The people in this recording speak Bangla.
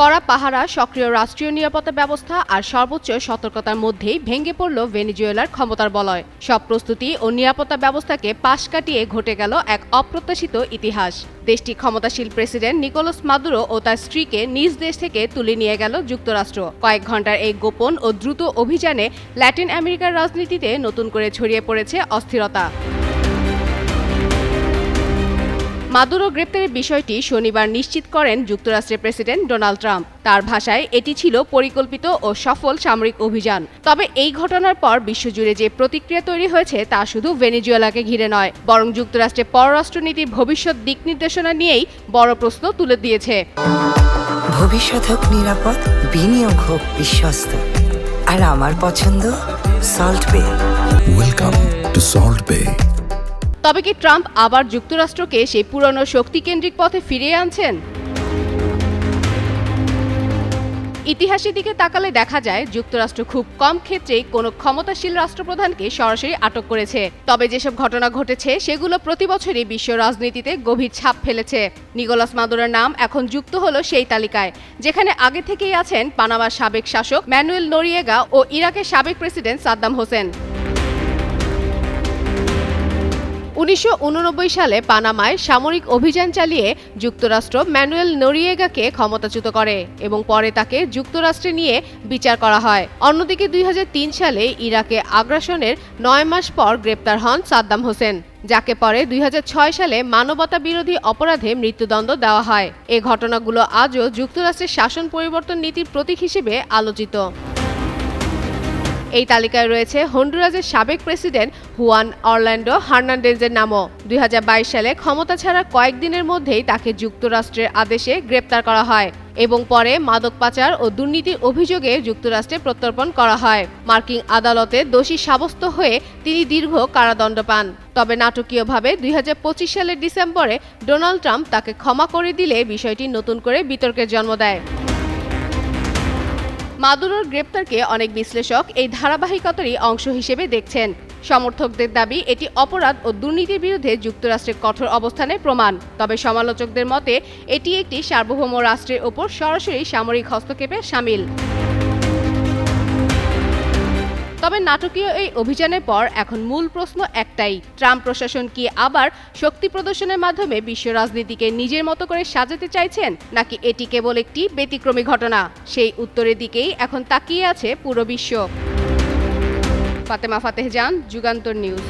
কড়া পাহারা, সক্রিয় রাষ্ট্রীয় নিরাপত্তা ব্যবস্থা আর সর্বোচ্চ সতর্কতার মধ্যেই ভেঙে পড়ল ভেনিজুয়েলার ক্ষমতার বলয়। সব প্রস্তুতি ও নিরাপত্তা ব্যবস্থাকে পাশ কাটিয়ে ঘটে গেল এক অপ্রত্যাশিত ইতিহাস। দেশটি ক্ষমতাশীল প্রেসিডেন্ট নিকোলাস মাদুরো ও তার স্ত্রীকে নিজ দেশ থেকে তুলে নিয়ে গেল যুক্তরাষ্ট্র। কয়েক ঘণ্টার এই গোপন ও দ্রুত অভিযানে ল্যাটিন আমেরিকার রাজনীতিতে নতুন করে ছড়িয়ে পড়েছে অস্থিরতা। মাদুরো গ্রেপ্তারের বিষয়টি শনিবার নিশ্চিত করেন যুক্তরাষ্ট্রের প্রেসিডেন্ট ডোনাল্ড ট্রাম্প। তার ভাষায় এটি ছিল পরিকল্পিত ও সফল সামরিক অভিযান। তবে এই ঘটনার পর বিশ্বজুড়ে যে প্রতিক্রিয়া তৈরি হয়েছে তা শুধু ভেনেজুয়েলাকে ঘিরে নয় বরং যুক্তরাষ্ট্রের পররাষ্ট্রনীতির ভবিষ্যৎ দিক নির্দেশনা নিয়েই বড় প্রশ্ন তুলে দিয়েছে। ভবিষ্যৎ হোক নিরাপদ বিনিয়োগ হোক বিশ্বস্ত। আর আমার পছন্দ সল্ট বে। ওয়েলকাম টু সল্ট বে তবে কি ট্রাম্প আবার যুক্তরাষ্ট্রকে সেই পুরনো শক্তিকেন্দ্রিক পথে ফিরিয়ে আনছেন? ইতিহাসের দিকে তাকালে দেখা যায়, যুক্তরাষ্ট্র খুব কম ক্ষেত্রেই কোনো ক্ষমতাশীল রাষ্ট্রপ্রধানকে সরাসরি আটক করেছে। তবে যেসব ঘটনা ঘটেছে, সেগুলো প্রতি বছরই বিশ্ব রাজনীতিতে গভীর ছাপ ফেলেছে। নিকোলাস মাদুরার নাম এখন যুক্ত হলো সেই তালিকায়, যেখানে আগে থেকেই আছেন পানামার সাবেক শাসক ম্যানুয়েল নোরিয়েগা ও ইরাকের সাবেক প্রেসিডেন্ট সাদ্দাম হোসেন। উনিশশো উননব্বই সালে পানামায় সামরিক অভিযান চালিয়ে যুক্তরাষ্ট্র ম্যানুয়েল নোরিয়েগাকে ক্ষমতাচ্যুত করে এবং পরে তাকে যুক্তরাষ্ট্রে নিয়ে বিচার করা হয়। অন্যদিকে দুই হাজার তিন সালে ইরাকে আগ্রাসনের নয় মাস পর গ্রেপ্তার হন সাদ্দাম হোসেন, যাকে পরে দুই হাজার ছয় সালে মানবতা বিরোধী অপরাধে মৃত্যুদণ্ড দেওয়া হয়। এ ঘটনাগুলো আজও যুক্তরাষ্ট্রের শাসন পরিবর্তন নীতির প্রতীক হিসেবে আলোচিত। এই তালিকায় রয়েছে হন্ডুরাজের সাবেক প্রেসিডেন্ট হুয়ান অরল্যান্ডো হার্নান্ডেজের নামও। দুই হাজার বাইশ সালে ক্ষমতা ছাড়া কয়েকদিনের মধ্যেই তাকে যুক্তরাষ্ট্রের আদেশে গ্রেপ্তার করা হয় এবং পরে মাদক পাচার ও দুর্নীতির অভিযোগে যুক্তরাষ্ট্রে প্রত্যর্পণ করা হয়। মার্কিন আদালতে দোষী সাব্যস্ত হয়ে তিনি দীর্ঘ কারাদণ্ড পান। তবে নাটকীয়ভাবে দুই হাজার পঁচিশ সালের ডিসেম্বরে ডোনাল্ড ট্রাম্প তাকে ক্ষমা করে দিলে বিষয়টি নতুন করে বিতর্কের জন্ম দেয়। মাদুরোর গ্রেপ্তারকে অনেক বিশ্লেষক এই ধারাবাহিকতারই অংশ হিসেবে দেখছেন। সমর্থকদের দাবি, এটি অপরাধ ও দুর্নীতির বিরুদ্ধে যুক্তরাষ্ট্রের কঠোর অবস্থানের প্রমাণ। তবে সমালোচকদের মতে, এটি একটি সার্বভৌম রাষ্ট্রের ওপর সরাসরি সামরিক হস্তক্ষেপের সামিল। তবে নাটকীয় এই অভিযানের পর এখন মূল প্রশ্ন একটাই, ট্রাম্প প্রশাসন কি আবার শক্তি প্রদর্শনের মাধ্যমে বিশ্ব রাজনীতিকে নিজের মতো করে সাজাতে চাইছেন, নাকি এটি কেবল একটি ব্যতিক্রমী ঘটনা? সেই উত্তরের দিকেই এখন তাকিয়ে আছে পুরো বিশ্ব। ফাতেমা ফাতেহ জান, যুগান্তর নিউজ।